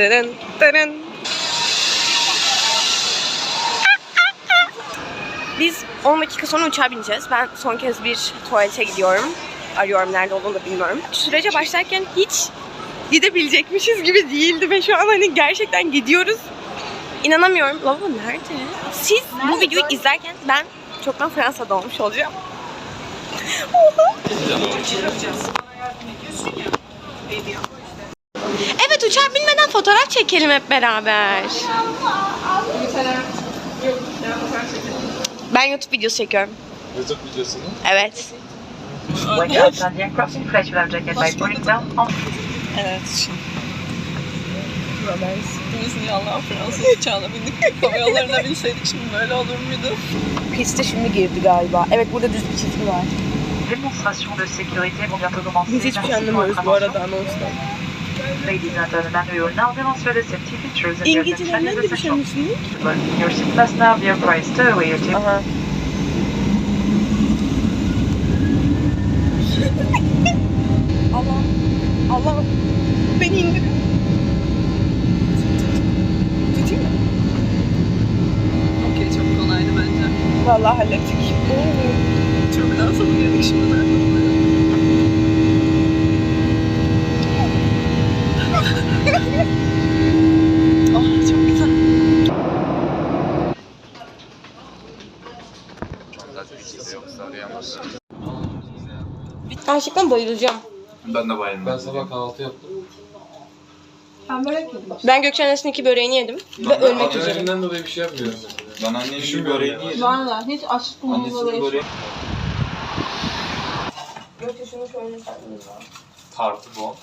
Dırın dırın. Biz 10 dakika sonra uçağa bineceğiz. Ben son kez bir tuvalete gidiyorum. Arıyorum nerede olduğunu da bilmiyorum. Sürece başlarken hiç gidebilecekmişiz gibi değildi ve şu an hani gerçekten gidiyoruz. İnanamıyorum. Lavabo nerede? Siz bu videoyu izlerken ben çoktan Fransa'da olmuş olacağım. evet uçağa binmeden fotoğraf çekelim hep beraber. Ben YouTube videosu çekiyorum. YouTube. Evet. Boarding bell on Evet şimdi. Romans. Biz niye Allah'ın Fransız uçağına bindik? Hava yollarına binseydik şimdi böyle olur muydu? Piste şimdi girdi galiba. Evet burada düz bir çizgi var. Biz hiçbir şey anlamıyoruz bu arada attention. Ladies and gentlemen, we will now demonstrate the safety features and their attention is essential. Your seat must now be. Stow away your table. Aha. Allah. Allah. Beni indir. Tutayım mı? Okey çok kolaydı bence. Vallahi hallettik. Türbülansa mı girdik şimdi? oh çok güzel. Gerçekten bayılacağım. Ben de bayıldım. Ben sabah kahvaltı yaptım. Ben Gökçen iki böreğini yedim ve ölmek üzereyim. Adrenalinden dolayı bir şey yapmıyorum. Ben annemin bir böreğini yedim. Valla hiç aç Annesinin böreği Gökçe şunu şöyle sen tartı bu.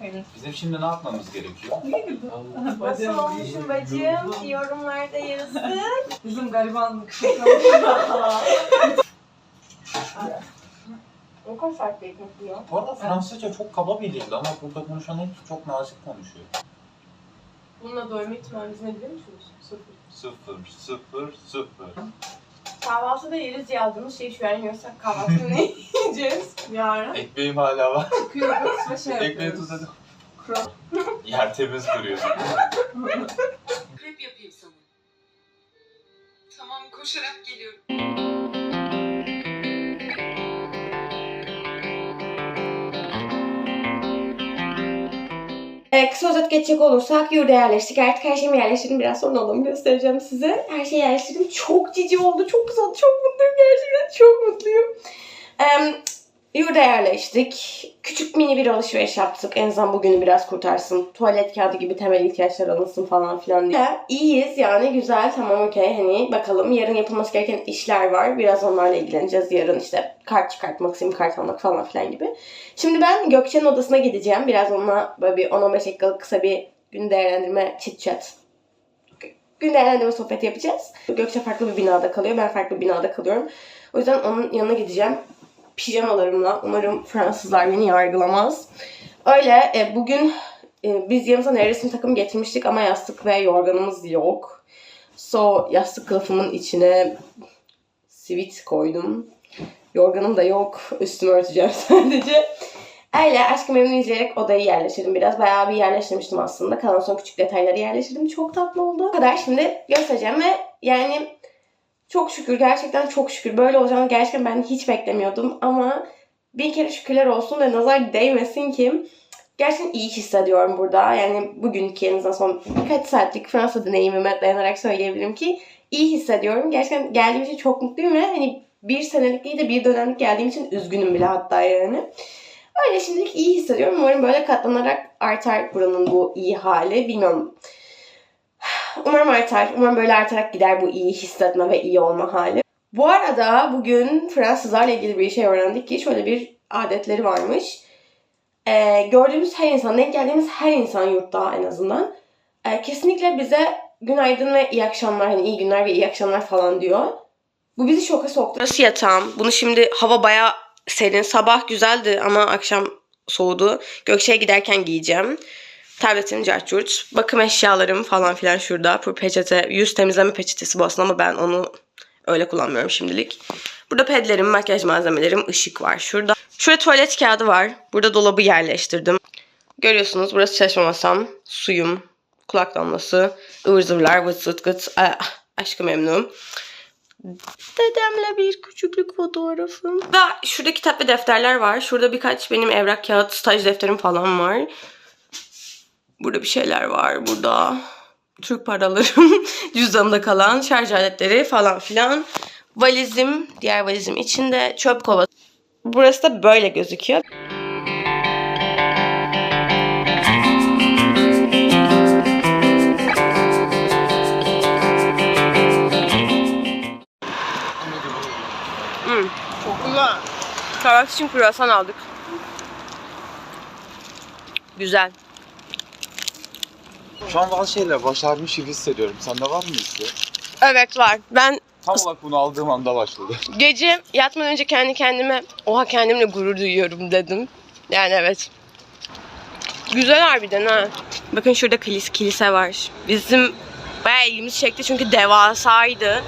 Evet. Bizim şimdi ne yapmamız gerekiyor? Nasıl olmuşum bacım? Yorumlarda yazın. Bizim garibanlık. O kadar farklı ekmek yiyor. Bu arada Fransızca çok kaba bir dildi ama burada konuşan hepsi çok nazik konuşuyor. Bununla doyma ihtimaliniz ne biliyor musunuz? Sıfır. Sıfır, sıfır, sıfır. Kahvaltıda yeriz yazdığımız şey şu an yiyorsak kahvaltıda ne yiyeceğiz? Yarın Ekmeğim hala var. çıkıyoruz ve şey Ekmeği yapıyoruz. tuz edin. Kro- Yer temiz duruyor. Krep yapayım sana. Tamam koşarak geliyorum. Ee, kısa özet geçecek olursak yurda yerleştik. Artık her şeyimi yerleştirdim. Biraz sonra odamı göstereceğim size. Her şeyi yerleştirdim. Çok cici oldu. Çok güzel. Çok mutluyum. Gerçekten çok mutluyum. Ee, yurda yerleştik. Küçük mini bir alışveriş yaptık. En azından bugünü biraz kurtarsın. Tuvalet kağıdı gibi temel ihtiyaçlar alınsın falan filan diye. İyiyiz yani güzel. Tamam okey. Hani bakalım yarın yapılması gereken işler var. Biraz onlarla ilgileneceğiz. Yarın işte kart çıkartmak, sim kart almak falan filan gibi. Şimdi ben Gökçe'nin odasına gideceğim. Biraz onunla böyle bir 10-15 dakikalık kısa bir gün değerlendirme chit chat. Gün değerlendirme sohbeti yapacağız. Gökçe farklı bir binada kalıyor. Ben farklı bir binada kalıyorum. O yüzden onun yanına gideceğim. Pijamalarımla. Umarım Fransızlar beni yargılamaz. Öyle e, bugün e, biz yanımıza nevresim takım getirmiştik ama yastık ve yorganımız yok. So yastık kılıfımın içine sivit koydum. Yorganım da yok. Üstümü örteceğim sadece. Öyle aşkı memnun izleyerek odayı yerleştirdim biraz. Bayağı bir yerleştirmiştim aslında. Kalan son küçük detayları yerleştirdim. Çok tatlı oldu. Bu kadar şimdi göstereceğim ve yani çok şükür gerçekten çok şükür. Böyle olacağını gerçekten ben hiç beklemiyordum ama bir kere şükürler olsun ve nazar değmesin ki gerçekten iyi hissediyorum burada. Yani bugünkü en azından son birkaç saatlik Fransa deneyimime dayanarak söyleyebilirim ki iyi hissediyorum. Gerçekten geldiğim için çok mutluyum ve hani bir senelik değil de bir dönemlik geldiğim için üzgünüm bile hatta yani. Öyle şimdilik iyi hissediyorum. Umarım böyle katlanarak artar buranın bu iyi hali. Bilmiyorum. Umarım artar. Umarım böyle artarak gider bu iyi hissetme ve iyi olma hali. Bu arada bugün Fransızlarla ilgili bir şey öğrendik ki şöyle bir adetleri varmış. Ee, gördüğümüz her insan, denk geldiğimiz her insan yurtta en azından e, kesinlikle bize günaydın ve iyi akşamlar, hani iyi günler ve iyi akşamlar falan diyor. Bu bizi şoka soktu. Burası yatağım. Bunu şimdi hava bayağı serin. Sabah güzeldi ama akşam soğudu. Gökçe'ye giderken giyeceğim. Tabletim carçurt. Bakım eşyalarım falan filan şurada. Bu peçete, yüz temizleme peçetesi bu aslında ama ben onu öyle kullanmıyorum şimdilik. Burada pedlerim, makyaj malzemelerim, ışık var şurada. Şurada tuvalet kağıdı var. Burada dolabı yerleştirdim. Görüyorsunuz burası çalışma masam, suyum, kulak damlası, ıvır zıvırlar, vıt zıt gıt, ah, aşkı memnun. Dedemle bir küçüklük fotoğrafım. Da şurada kitap ve defterler var. Şurada birkaç benim evrak kağıt, staj defterim falan var. Burada bir şeyler var. Burada Türk paralarım, cüzdanımda kalan şarj aletleri falan filan. Valizim, diğer valizim içinde çöp kovası. Burası da böyle gözüküyor. Hmm. Çok güzel. Kahvaltı için kruvasan aldık. Güzel. Şu an bazı şeyler başarmış gibi hissediyorum. Sende var mı hissi? Evet var. Ben Tam olarak bunu aldığım anda başladı. gece yatmadan önce kendi kendime oha kendimle gurur duyuyorum dedim. Yani evet. Güzel harbiden ha. Bakın şurada kilis, kilise var. Bizim bayağı ilgimizi çekti çünkü devasaydı.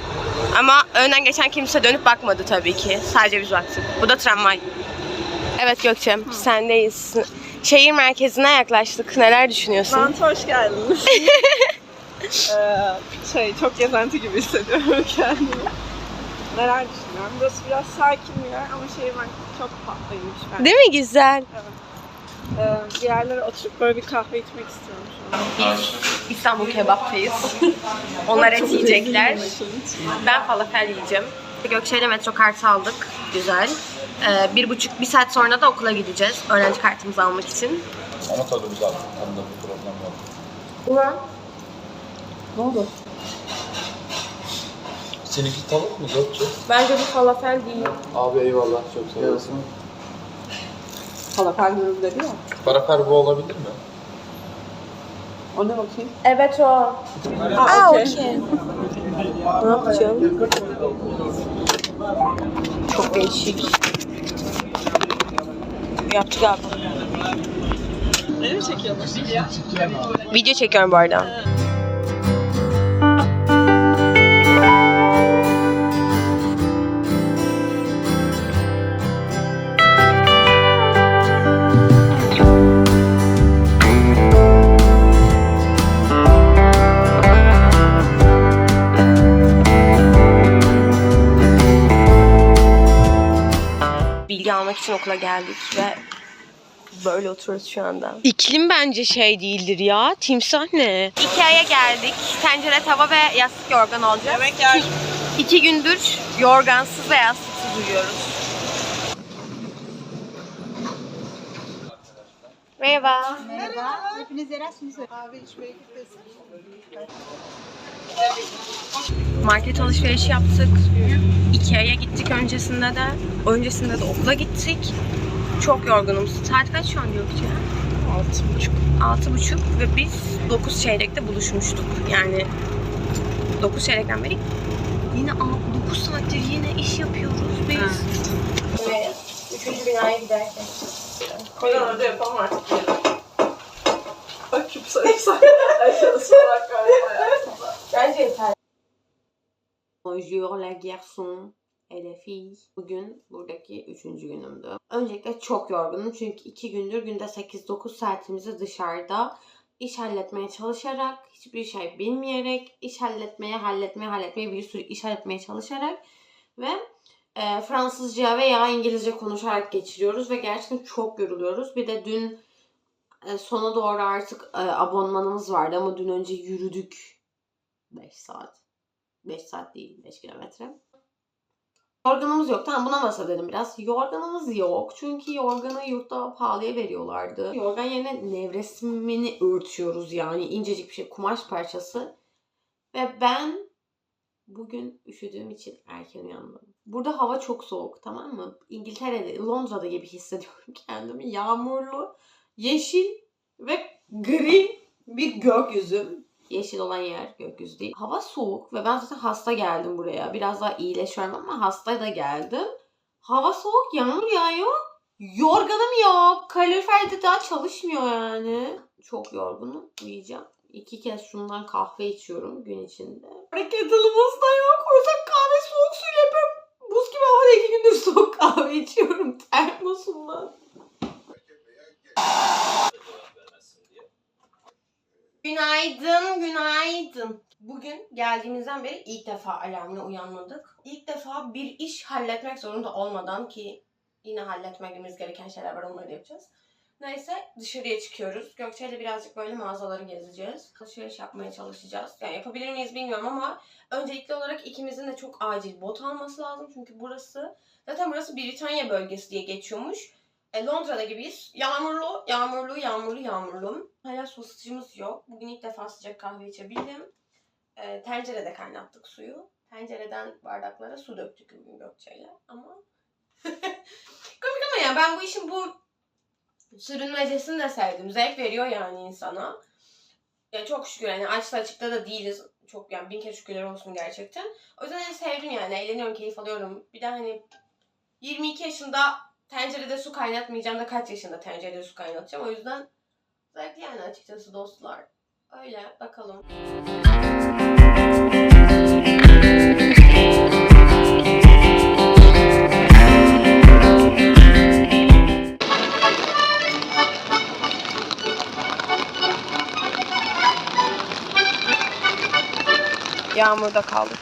Ama önden geçen kimse dönüp bakmadı tabii ki. Sadece biz baktık. Bu da tramvay. Evet Gökçem, sendeyiz. Şehir merkezine yaklaştık. Neler düşünüyorsun? Mantı hoş geldiniz. ee, şey çok gezenti gibi hissediyorum kendimi. Neler düşünüyorum? Burası biraz sakin bir yer ama şehir merkezi çok tatlıymış bence. Değil mi güzel? Ee, bir yerlere oturup böyle bir kahve içmek istiyorum şu an. İstanbul kebaptayız. Onlar et yiyecekler. Ben falafel yiyeceğim. Gökçe'yle metro kartı aldık. Güzel. Ee, bir buçuk, bir saat sonra da okula gideceğiz. Öğrenci kartımızı almak için. Ama tadı güzel. Tadında bir problem yok. Ulan. Ne oldu? Seninki tavuk mu Gökçe? Bence bu falafel değil. Abi eyvallah çok sağ olasın. Falafel yorum dedi ya. Parafer bu olabilir mi? O ne bakayım? Evet o. Aa, okey. Ne yapacağım? Çok değişik. Yaptı galiba. Ne mi çekiyorsun? Video çekiyorum bu arada. İçin okula geldik ve böyle oturuyoruz şu anda. İklim bence şey değildir ya. Timsah ne? Ikea'ya geldik. Tencere, tava ve yastık yorgan alacağız. Yemek yer. İki gündür yorgansız ve yastıksız uyuyoruz. Merhaba. Merhaba, hepiniz Erasmus. Kahve içmeye gitmesin. Market alışverişi yaptık. Ikea'ya gittik öncesinde de. Öncesinde de okula gittik. Çok yorgunum. Saat kaç şu an Gökçe? Altı buçuk. Altı buçuk ve biz 9 çeyrekte buluşmuştuk. Yani 9 çeyrekten beri yine 9 saattir yine iş yapıyoruz biz. Evet. Üçüncü binaya giderken. Koydan önce yapalım artık. Bak küp. Aşağısı bırak galiba hayatımda. Bence yeter. Bonjour la garçon filles. Bugün buradaki üçüncü günümdü. Öncelikle çok yorgunum çünkü iki gündür günde 8-9 saatimizi dışarıda iş halletmeye çalışarak, hiçbir şey bilmeyerek, iş halletmeye, halletmeye, halletmeye, bir sürü iş halletmeye çalışarak ve e, Fransızca veya İngilizce konuşarak geçiriyoruz ve gerçekten çok yoruluyoruz. Bir de dün e, sona doğru artık e, abonmanımız vardı ama dün önce yürüdük 5 saat. 5 saat değil 5 kilometre. Yorganımız yok. Tamam buna bahsedelim biraz. Yorganımız yok. Çünkü yorganı yurtta pahalıya veriyorlardı. Yorgan yerine nevresimini örtüyoruz yani. incecik bir şey. Kumaş parçası. Ve ben bugün üşüdüğüm için erken uyandım. Burada hava çok soğuk tamam mı? İngiltere'de, Londra'da gibi hissediyorum kendimi. Yağmurlu, yeşil ve gri bir gökyüzü. Yeşil olan yer gökyüzü değil. Hava soğuk ve ben zaten hasta geldim buraya. Biraz daha iyileşiyorum ama hasta da geldim. Hava soğuk, yağmur yağıyor. Yorganım yok. Kalorifer de daha çalışmıyor yani. Çok yorgunum. Uyuyacağım. İki kez şundan kahve içiyorum gün içinde. Kettle'ımız da yok. O yüzden kahve içiyorum termosundan. Günaydın, günaydın. Bugün geldiğimizden beri ilk defa alarmla uyanmadık. İlk defa bir iş halletmek zorunda olmadan ki yine halletmemiz gereken şeyler var onları yapacağız. Neyse dışarıya çıkıyoruz. Gökçe'yle birazcık böyle mağazaları gezeceğiz. Alışveriş yapmaya çalışacağız. Yani yapabilir miyiz bilmiyorum ama öncelikli olarak ikimizin de çok acil bot alması lazım. Çünkü burası zaten burası Britanya bölgesi diye geçiyormuş. E, Londra'da gibiyiz. Yağmurlu, yağmurlu, yağmurlu, yağmurlu. Hala su ısıtıcımız yok. Bugün ilk defa sıcak kahve içebildim. E, tencerede kaynattık suyu. Tencereden bardaklara su döktük bugün Gökçe'yle. Ama komik ama ya ben bu işin bu sürünmecesini de sevdim. Zevk veriyor yani insana. Ya çok şükür yani açta açıkta da değiliz. Çok yani bin kere şükürler olsun gerçekten. O yüzden yani sevdim yani. Eğleniyorum, keyif alıyorum. Bir de hani 22 yaşında tencerede su kaynatmayacağım da kaç yaşında tencerede su kaynatacağım. O yüzden zevkli yani açıkçası dostlar. Öyle bakalım. Yağmurda kaldık.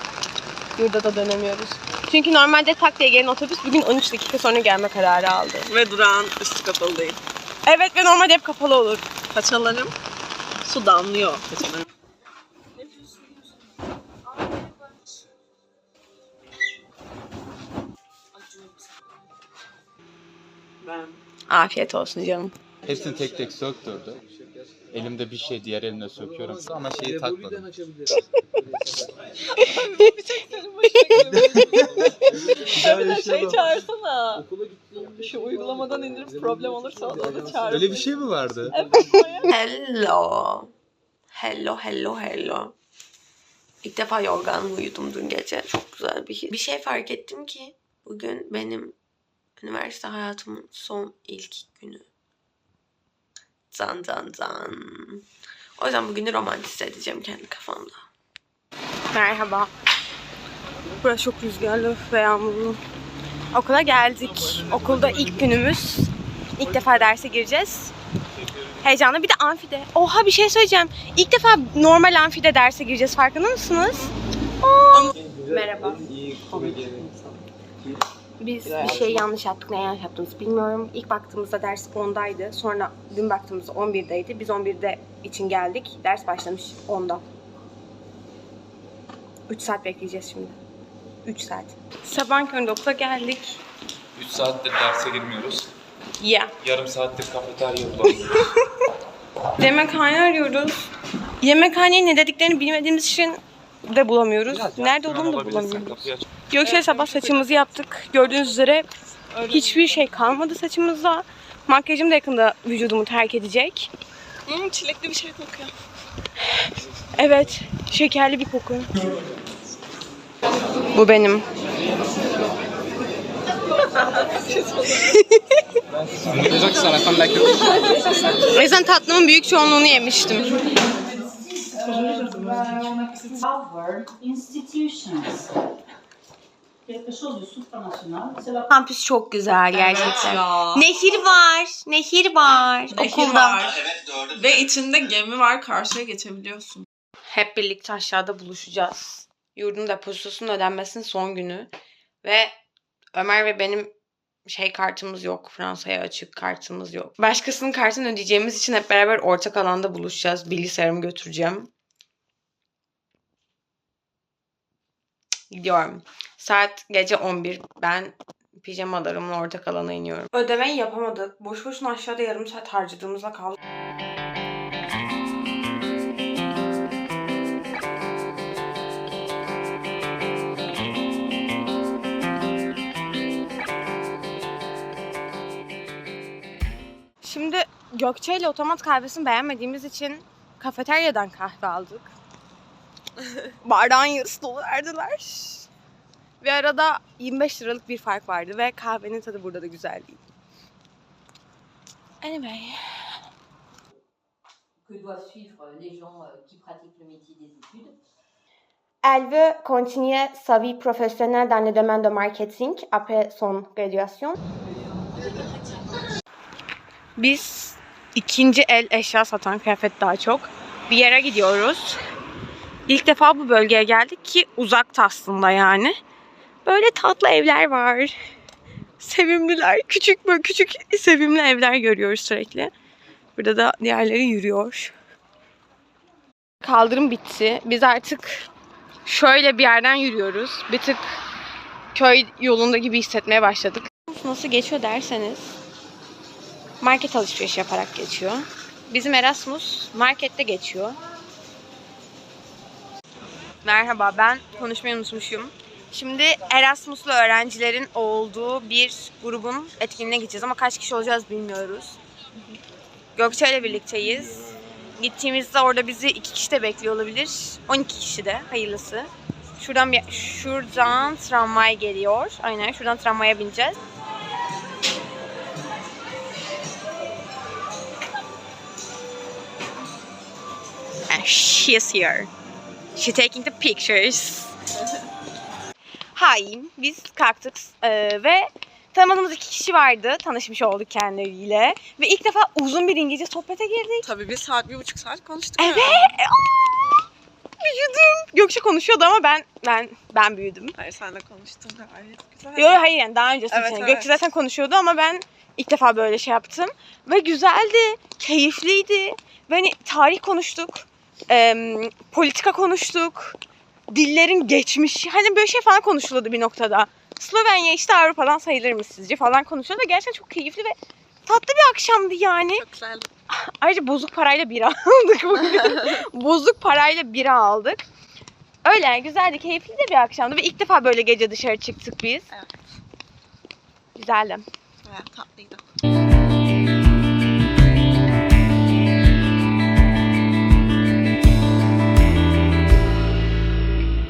Yurda da dönemiyoruz. Çünkü normalde tak diye gelen otobüs bugün 13 dakika sonra gelme kararı aldı. Ve durağın üstü kapalı değil. Evet ve normalde hep kapalı olur. Paçalarım su damlıyor paçalarım. Ben Afiyet olsun canım. Hepsini tek tek söktürdü. Elimde bir şey diğer elimle söküyorum ama şeyi takmadım. bir şey çağırsana. Şu uygulamadan indirip problem olursa onu da çağır. Öyle bir şey mi vardı? Hello. Hello, hello, hello. İlk defa yorgan uyudum dün gece. Çok güzel bir his. Bir şey fark ettim ki bugün benim üniversite hayatımın son ilk günü. Zan zan zan. O yüzden bugünü romantize edeceğim kendi kafamda. Merhaba. Burası çok rüzgarlı ve yağmurlu. Okula geldik. Okulda ilk günümüz. İlk defa derse gireceğiz. Heyecanlı. Bir de amfide. Oha bir şey söyleyeceğim. İlk defa normal amfide derse gireceğiz. Farkında mısınız? Aa! Merhaba. Biz bir şey yanlış yaptık. Ne yanlış yaptığımızı bilmiyorum. İlk baktığımızda ders 10'daydı. Sonra dün baktığımızda 11'deydi. Biz 11'de için geldik. Ders başlamış 10'da. 3 saat bekleyeceğiz şimdi. 3 saat. Sabah köründe okula geldik. 3 saattir derse girmiyoruz. Yeah. Yarım saattir kafeterya bulamıyoruz. Yemekhane arıyoruz. Yemekhaneyi ne dediklerini bilmediğimiz için de bulamıyoruz. Nerede olduğunu da bulamıyoruz. Kapıyı aç. Gökçe sabah saçımızı yaptık. Gördüğünüz üzere hiçbir şey kalmadı saçımızda. Makyajım da yakında vücudumu terk edecek. Hmm, çilekli bir şey kokuyor. Evet, şekerli bir koku. Bu benim. O yüzden tatlımın büyük çoğunluğunu yemiştim. Institutions. Quelque chose de supranational. C'est la Kampüs çok güzel gerçekten. Nehir var, nehir var okulda. Ve içinde gemi var karşıya geçebiliyorsun. Hep birlikte aşağıda buluşacağız. Yurdun depozitosunun ödenmesinin son günü. Ve Ömer ve benim şey kartımız yok. Fransa'ya açık kartımız yok. Başkasının kartını ödeyeceğimiz için hep beraber ortak alanda buluşacağız. Bilgisayarımı götüreceğim. Gidiyorum. Saat gece 11. Ben pijamalarımla ortak alana iniyorum. Ödemeyi yapamadık. Boş boşuna aşağıda yarım saat harcadığımızla kaldık. Şimdi Gökçe ile otomat kahvesini beğenmediğimiz için kafeteryadan kahve aldık. Bardağın yarısı dolu verdiler. Ve arada 25 liralık bir fark vardı ve kahvenin tadı burada da güzel değil. Anyway. que doivent suivre les gens euh, qui pratiquent le métier des études. Elle veut continuer sa vie professionnelle dans le domaine de marketing après son graduation. Biz ikinci el eşya satan kıyafet daha çok. bir yere gidiyoruz. İlk defa bu bölgeye geldik ki uzakta aslında yani. Böyle tatlı evler var. Sevimliler. Küçük böyle küçük sevimli evler görüyoruz sürekli. Burada da diğerleri yürüyor. Kaldırım bitti. Biz artık şöyle bir yerden yürüyoruz. Bir tık köy yolunda gibi hissetmeye başladık. Nasıl geçiyor derseniz market alışveriş yaparak geçiyor. Bizim Erasmus markette geçiyor. Merhaba ben konuşmayı unutmuşum. Şimdi Erasmus'lu öğrencilerin olduğu bir grubun etkinliğine gideceğiz ama kaç kişi olacağız bilmiyoruz. Gökçe ile birlikteyiz. Gittiğimizde orada bizi iki kişi de bekliyor olabilir. 12 kişi de hayırlısı. Şuradan bir şuradan tramvay geliyor. Aynen şuradan tramvaya bineceğiz. And she is here. She taking the pictures. Hi, biz kalktık eee, ve tanımadığımız iki kişi vardı. Tanışmış olduk kendileriyle. Ve ilk defa uzun bir İngilizce sohbete girdik. Tabii bir saat, bir buçuk saat konuştuk. Evet. Aa, Büyüdüm. Gökçe konuşuyordu ama ben ben ben büyüdüm. Hayır sen de konuştun gayet güzel. Yok hayır yani daha öncesi Evet, için. evet. Gökçe zaten konuşuyordu ama ben ilk defa böyle şey yaptım. Ve güzeldi, keyifliydi. Ve hani tarih konuştuk, em, politika konuştuk, dillerin geçmişi. Hani böyle şey falan konuşuluyordu bir noktada. Slovenya işte Avrupa'dan sayılır mı sizce falan konuşuyordu. Gerçekten çok keyifli ve tatlı bir akşamdı yani. Çok güzeldi. Ayrıca bozuk parayla bira aldık bugün. bozuk parayla bira aldık. Öyle güzeldi, keyifli de bir akşamdı ve ilk defa böyle gece dışarı çıktık biz. Evet. Güzeldi. Evet tatlıydı.